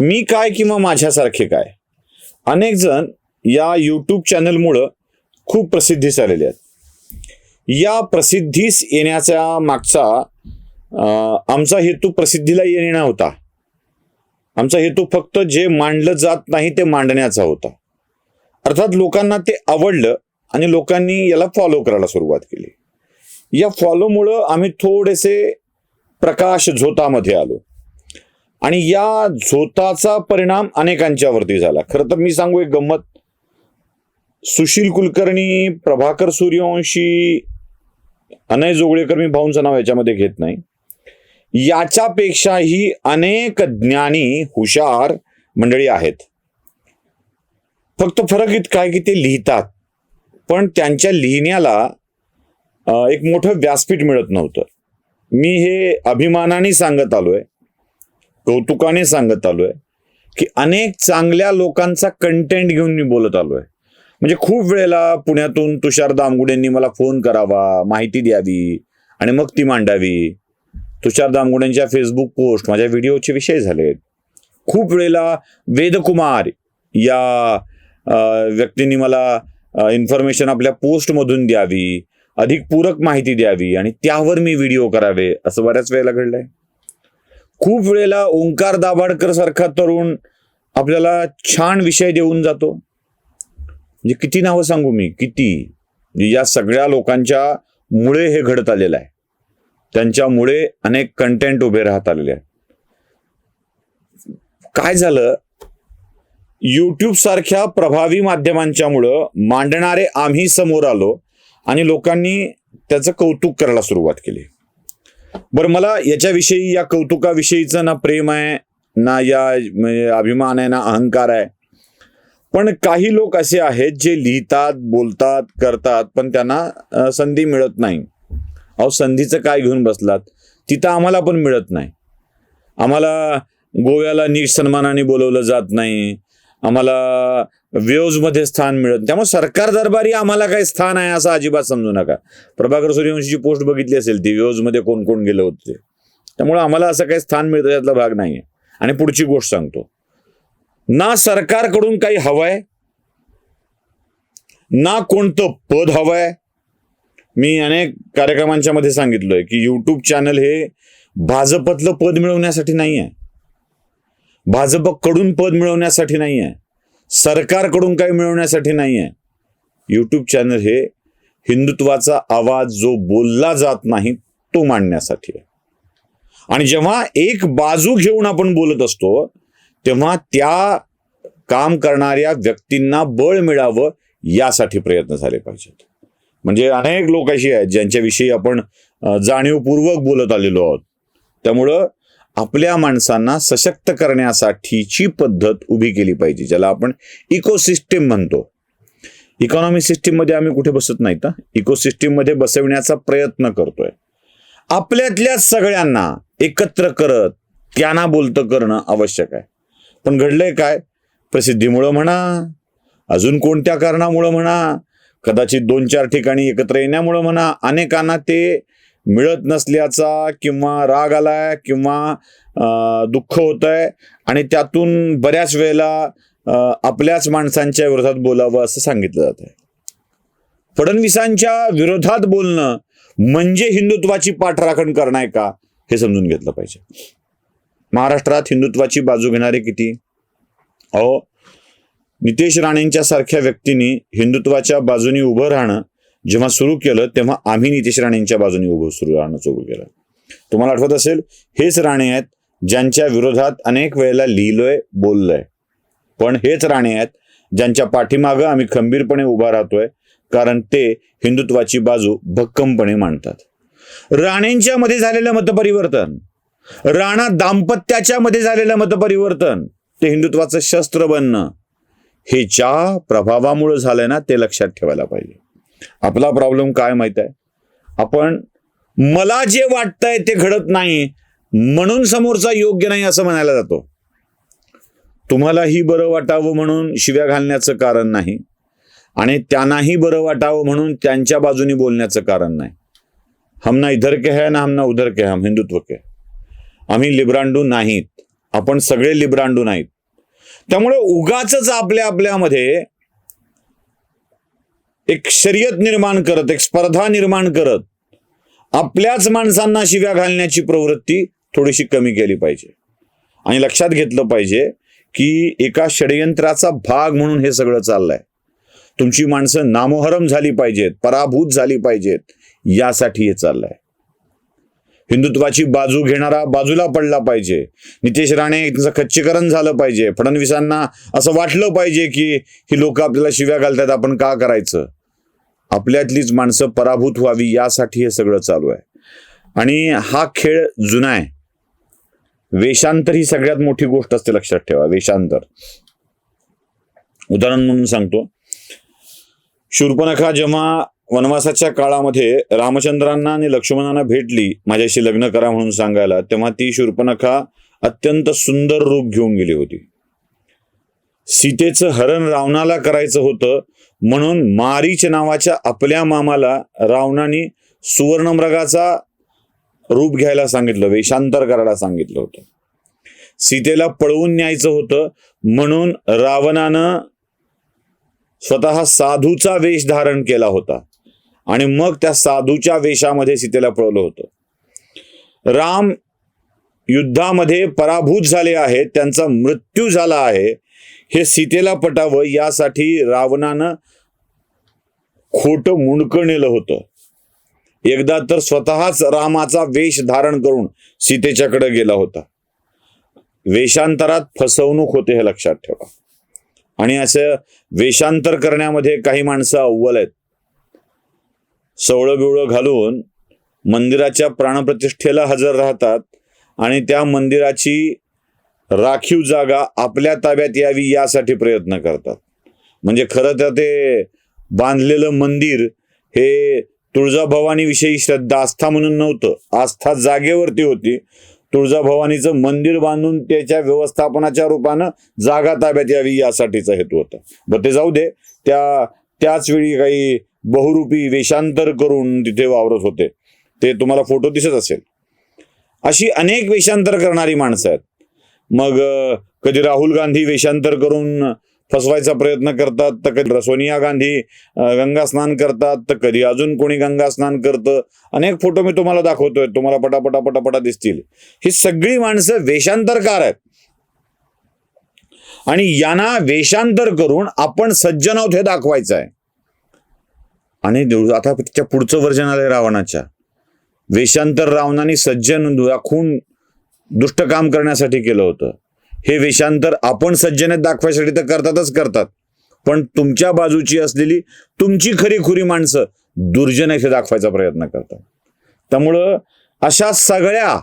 मी काय किंवा माझ्यासारखे काय? अनेक जण या यूट्यूब चॅनलमुळं खूप प्रसिद्धीस आलेले आहेत. या प्रसिद्धीस येण्याच्या मागचा आमचा हेतू प्रसिद्धीला येणे होता. आमचा हेतू फक्त जे मांडलं जात नाही ते मांडण्याचा होता. अर्थात लोकांना ते आवडलं आणि लोकांनी याला फॉलो करायला सुरुवात केली. या फॉलोमुळं आम्ही थोडेसे प्रकाश झोतामध्ये आलो. आणि या झोताचा परिणाम अनेकांच्यावरती झाला. खरं तर मी सांगू एक गंमत. सुशील कुलकर्णी प्रभाकर सूर्यवंशी अनय जोगळेकर मी भाऊंचं नाव याच्यामध्ये घेत नाही. याच्यापेक्षाही अनेक ज्ञानी हुशार मंडळी आहेत. फक्त फरक इतका आहे की ते लिहितात. पण त्यांच्या लिहिण्याला एक मोठं व्यासपीठ मिळत नव्हतं. मी हे अभिमानाने सांगत आलोय. कौतुकाने सांगत आलोय की अनेक चांगल्या लोकांचा कंटेंट घेऊन मी बोलत आलोय. म्हणजे खूप वेळेला पुण्यातून तुषार दामगुडेंनी मला फोन करावा माहिती द्यावी आणि मग ती मांडावी. तुषार दामगुडेंच्या फेसबुक पोस्ट माझ्या व्हिडिओचे विषय झालेत. खूप वेळेला वेदकुमार या व्यक्तींनी मला इन्फॉर्मेशन आपल्या पोस्टमधून द्यावी अधिक पूरक माहिती द्यावी आणि त्यावर मी व्हिडिओ करावे असं बऱ्याच वेळेला घडलंय. खूप वेळेला ओंकार दाभाडकर सारखा तरुण आपल्याला छान विषय देऊन जातो. म्हणजे किती नावं सांगू मी? किती? म्हणजे या सगळ्या लोकांच्या मुळे हे घडत आलेलं आहे. त्यांच्यामुळे अनेक कंटेंट उभे राहत आलेले आहेत. काय झालं? युट्यूब सारख्या प्रभावी माध्यमांच्यामुळं मांडणारे आम्ही समोर आलो आणि लोकांनी त्याचं कौतुक करायला सुरुवात केली. बरं मला याच्याविषयी या कौतुकाविषयीचं ना प्रेम आहे ना या म्हणजे अभिमान आहे ना अहंकार आहे. पण काही लोक असे आहेत जे लिहितात बोलतात करतात पण त्यांना संधी मिळत नाही. अहो संधीचं काय घेऊन बसलात? तिथं आम्हाला पण मिळत नाही. आम्हाला गोव्याला नीट सन्मानाने बोलवलं जात नाही. आम्हाला मध्ये स्थान मिळत त्यामुळे सरकार दरबारी आम्हाला काही स्थान आहे असं अजिबात समजू नका. प्रभाकर सूर्यवंशीची पोस्ट बघितली असेल ती मध्ये कोण कोण गेलं होते. त्यामुळे आम्हाला असं काही स्थान मिळतं यातला भाग नाही आहे आणि पुढची गोष्ट सांगतो. ना सरकारकडून काही हवंय ना कोणतं पद हवंय. मी अनेक कार्यक्रमांच्या मध्ये सांगितलंय की युट्यूब चॅनल हे भाजपतलं पद मिळवण्यासाठी नाही आहे भाजपकडून पद मिळवण्यासाठी नाही आहे सरकारकडून काही मिळवण्यासाठी नाही आहे यूट्यूब चॅनल हे हिंदुत्वाचा आवाज जो बोलला जात नाही तो मांडण्यासाठी आहे. आणि जेव्हा एक बाजू घेऊन आपण बोलत असतो तेव्हा त्या काम करणाऱ्या व्यक्तींना बळ मिळावं यासाठी प्रयत्न झाले पाहिजेत. म्हणजे अनेक लोक अशी आहेत ज्यांच्याविषयी आपण जाणीवपूर्वक बोलत आलेलो आहोत. त्यामुळं आपल्या माणसांना सशक्त करण्यासाठीची पद्धत उभी केली पाहिजे ज्याला आपण इकोसिस्टीम म्हणतो. इकॉनॉमी सिस्टीममध्ये आम्ही कुठे बसत नाही तर इकोसिस्टीममध्ये बसवण्याचा प्रयत्न करतोय. आपल्यातल्या सगळ्यांना एकत्र करत त्यांना बोलतं करणं आवश्यक आहे. पण घडलंय काय? प्रसिद्धीमुळं म्हणा अजून कोणत्या कारणामुळं म्हणा कदाचित दोन चार ठिकाणी एकत्र येण्यामुळं म्हणा अनेकांना ते मिळत नसल्याचा किंवा राग आलाय किंवा अं, दुःख होत आहे आणि त्यातून बऱ्याच वेळेला आपल्याच माणसांच्या विरोधात बोलावं असं सांगितलं जात आहे फडणवीसांच्या विरोधात बोलणं म्हणजे हिंदुत्वाची पाठराखण करणं आहे का हे समजून घेतलं पाहिजे. महाराष्ट्रात हिंदुत्वाची बाजू घेणारे किती? अहो नितेश राणेंच्या सारख्या व्यक्तींनी हिंदुत्वाच्या बाजूने उभं राहणं जेव्हा सुरू केलं तेव्हा आम्ही नितेश राणेंच्या बाजूने उभं सुरू राहणं सुरू केलं. तुम्हाला आठवत असेल हेच राणे आहेत ज्यांच्या विरोधात अनेक वेळेला लिहिलोय बोललोय. पण हेच राणे आहेत ज्यांच्या पाठीमागं आम्ही खंबीरपणे उभा राहतोय कारण ते हिंदुत्वाची बाजू भक्कमपणे मांडतात. राणेंच्या मध्ये झालेलं मतपरिवर्तन राणा दाम्पत्याच्या मध्ये झालेलं मतपरिवर्तन ते हिंदुत्वाचं शस्त्र बनणं हे ज्या प्रभावामुळे झालंय ना ते लक्षात ठेवायला पाहिजे. आपला प्रॉब्लेम काय माहीत आहे? आपण मला जे वाटतंय ते घडत नाही म्हणून समोरचा योग्य नाही असं म्हणायला जातो. तुम्हालाही बरं वाटावं म्हणून शिव्या घालण्याचं कारण नाही आणि त्यांनाही बरं वाटावं म्हणून त्यांच्या बाजूनी बोलण्याचं कारण नाही. हम ना इधर के है ना हम ना उधर के हम हिंदुत्व के आम्ही लिब्रांडू नाहीत आपण सगळे लिब्रांडू नाहीत. त्यामुळे उगाच आपल्या आपल्यामध्ये एक शर्यत निर्माण करत एक स्पर्धा निर्माण करत आपल्याच माणसांना शिव्या घालण्याची प्रवृत्ती थोडीशी कमी केली पाहिजे. आणि लक्षात घेतलं पाहिजे की एका षडयंत्राचा भाग म्हणून हे सगळं चाललंय. तुमची माणसं नामोहरम झाली पाहिजेत पराभूत झाली पाहिजेत यासाठी हे चाललंय. हिंदुत्वाची बाजू घेणारा बाजूला पडला पाहिजे. नितेश राणे त्यांचं खच्चीकरण झालं पाहिजे. फडणवीसांना असं वाटलं पाहिजे की ही लोक आपल्याला शिव्या घालतात आपण का करायचं? आपल्यातलीच माणसं पराभूत व्हावी यासाठी हे सगळं चालू आहे. आणि हा खेळ जुना आहे. वेशांतर ही सगळ्यात मोठी गोष्ट असते लक्षात ठेवा वेशांतर उदाहरण म्हणून सांगतो. शूर्पणखा जेव्हा वनवासाच्या काळामध्ये रामचंद्रांना आणि लक्ष्मणांना भेटली माझ्याशी लग्न करा म्हणून सांगायला तेव्हा ती शूर्पणखा अत्यंत सुंदर रूप घेऊन गेली होती. सीतेचं हरण रावणाला करायचं होतं म्हणून मारीच नावाच्या आपल्या मामाला रावणाने सुवर्णमृगाचा रूप घ्यायला सांगितलं वेशांतर करायला सांगितलं होतं. सीतेला पळवून न्यायचं होतं म्हणून रावणानं स्वतः साधूचा वेश धारण केला होता. आणि मग त्या साधूच्या वेशामध्ये सीतेला पळवलं होतं. राम युद्धामध्ये पराभूत झाले आहेत त्यांचा मृत्यू झाला आहे. हे सीतेला पटावं यासाठी रावणानं खोटं मुंडकं नेलं होतं. एकदा तर स्वतःच रामाचा वेश धारण करून सीतेच्याकडे गेला होता. वेशांतरात फसवणूक होते हे लक्षात ठेवा. आणि असं वेशांतर करण्यामध्ये काही माणसं अव्वल आहेत. सवळं बिवळं घालून मंदिराच्या प्राणप्रतिष्ठेला हजर राहतात आणि त्या मंदिराची राखीव जागा आपल्या ताब्यात यावी यासाठी प्रयत्न करतात. म्हणजे खरं तर ते बांधलेलं मंदिर हे तुळजाभवानीविषयी श्रद्धा आस्था म्हणून नव्हतं. आस्था जागेवरती होती. तुळजाभवानीचं मंदिर बांधून त्याच्या व्यवस्थापनाच्या रूपानं जागा ताब्यात यावी यासाठीचा हेतू होता. बरं ते जाऊ दे. त्या त्याच वेळी काही बहुरूपी वेशांतर करून तिथे वावरत होते. ते तुम्हाला फोटो दिसत असेल. अशी अनेक वेशांतर करणारी माणसं आहेत. मग कधी राहुल गांधी वेशांतर करून फसवायचा प्रयत्न करतात तर कधी सोनिया गांधी गंगा स्नान करतात तर कधी अजून कोणी गंगा स्नान करतं. अनेक फोटो मी तुम्हाला दाखवतोय. तुम्हाला पटापटा पटापटा दिसतील. ही सगळी माणसं वेशांतरकार आहेत. आणि यांना वेशांतर करून आपण सज्जन आहोत हे दाखवायचं आहे आणि आता त्याच्या पुढचं वर्जन आलंय रावणाच्या. वेशांतर रावणाने सज्जन दाखवून दुष्ट काम करण्यासाठी केलं होतं. हे वेशांतर आपण सज्जने दाखवायसाठी तर करतातच करतात. पण तुमच्या बाजूची असलेली तुमची खरी खुरी माणसं दुर्जन इथे हे दाखवायचा प्रयत्न करतात. त्यामुळं अशा सगळ्या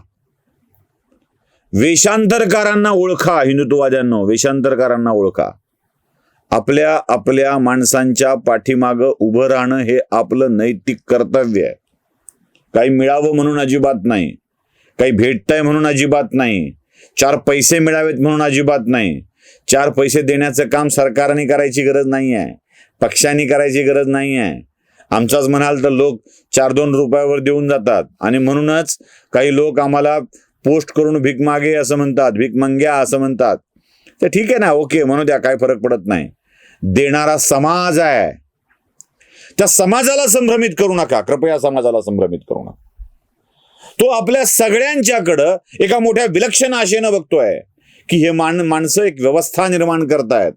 वेशांतरकारांना ओळखा हिंदुत्ववाद्यांना वेशांतरकारांना ओळखा. आपल्या आपल्या माणसांच्या पाठीमागं उभं राहणं हे आपलं नैतिक कर्तव्य आहे. काही मिळावं म्हणून अजिबात नाही. काही भेटतंय म्हणून अजिबात नाही. चार पैसे मिळावेत म्हणून अजिबात नाही. चार पैसे देण्याचं काम सरकारने करायची गरज नाही आहे. पक्षांनी करायची गरज नाही आहे. आमचाच म्हणाल तर लोक चार दोन रुपयावर देऊन जातात. आणि म्हणूनच काही लोक आम्हाला पोस्ट करून भीक मागे असं म्हणतात भीक मंग्या असं म्हणतात. तर ठीक आहे ना ओके म्हणू द्या काय फरक पडत नाही. देणारा समाज आहे. त्या समाजाला संभ्रमित करू नका. कृपया समाजाला संभ्रमित करू नका. तो आपल्या सगळ्यांच्याकडं एका मोठ्या विलक्षण आशेनं बघतोय की हे मान माणसं एक व्यवस्था निर्माण करतायत.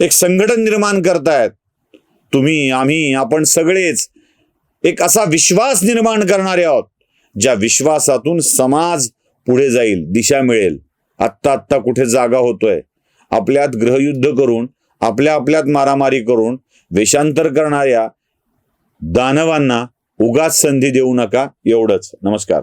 एक संघटन निर्माण करतायत. तुम्ही आम्ही आपण सगळेच एक असा विश्वास निर्माण करणारे आहोत ज्या विश्वासातून समाज पुढे जाईल दिशा मिळेल. आत्ता आत्ता कुठे जागा होतोय? आपल्यात ग्रहयुद्ध करून आपल्या आपल्यात मारामारी करून वेषांतर करणाऱ्या दानवांना उगाच संधी देऊ नका एवढंच. नमस्कार.